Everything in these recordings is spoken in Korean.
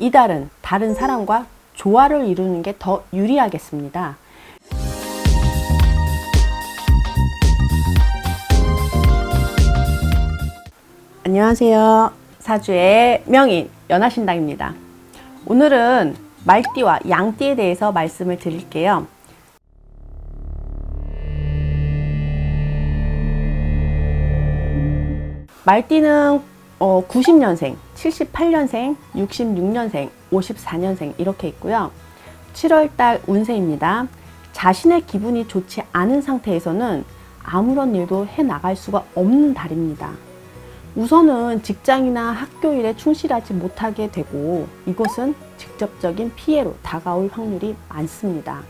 이달은 다른 사람과 조화를 이루는 게 더 유리하겠습니다. 안녕하세요. 사주의 명인 연하신당입니다. 오늘은 말띠와 양띠에 대해서 말씀을 드릴게요. 말띠는 어, 90년생, 78년생, 66년생, 54년생 이렇게 있고요. 7월달 운세입니다. 자신의 기분이 좋지 않은 상태에서는 아무런 일도 해 나갈 수가 없는 달입니다. 우선은 직장이나 학교 일에 충실하지 못하게 되고 이것은 직접적인 피해로 다가올 확률이 많습니다.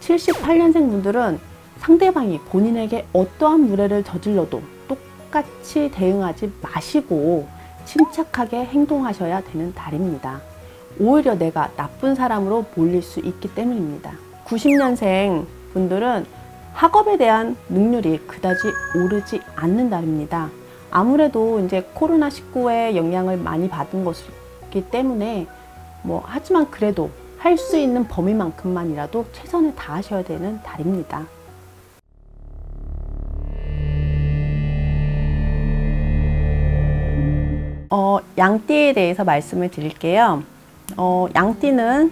78년생 분들은 상대방이 본인에게 어떠한 무례를 저질러도 똑같이 대응하지 마시고 침착하게 행동하셔야 되는 달입니다. 오히려 내가 나쁜 사람으로 몰릴 수 있기 때문입니다. 90년생 분들은 학업에 대한 능률이 그다지 오르지 않는 달입니다. 아무래도 이제 코로나19의 영향을 많이 받은 것이기 때문에 뭐 하지만 그래도 할 수 있는 범위만큼만이라도 최선을 다하셔야 되는 달입니다. 어, 양띠에 대해서 말씀을 드릴게요. 어, 양띠는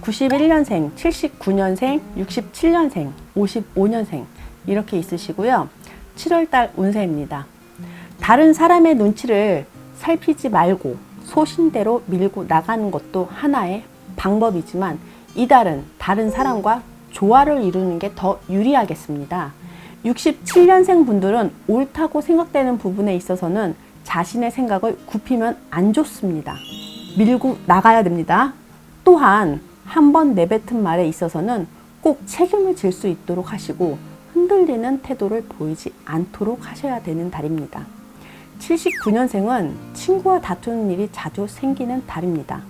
91년생, 79년생, 67년생, 55년생 이렇게 있으시고요. 7월달 운세입니다. 다른 사람의 눈치를 살피지 말고 소신대로 밀고 나가는 것도 하나의 방법이지만 이달은 다른 사람과 조화를 이루는 게 더 유리하겠습니다. 67년생 분들은 옳다고 생각되는 부분에 있어서는 자신의 생각을 굽히면 안 좋습니다. 밀고 나가야 됩니다. 또한 한 번 내뱉은 말에 있어서는 꼭 책임을 질 수 있도록 하시고 흔들리는 태도를 보이지 않도록 하셔야 되는 달입니다. 79년생은 친구와 다투는 일이 자주 생기는 달입니다.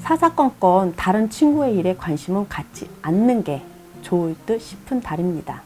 사사건건 다른 친구의 일에 관심은 갖지 않는 게 좋을 듯 싶은 달입니다.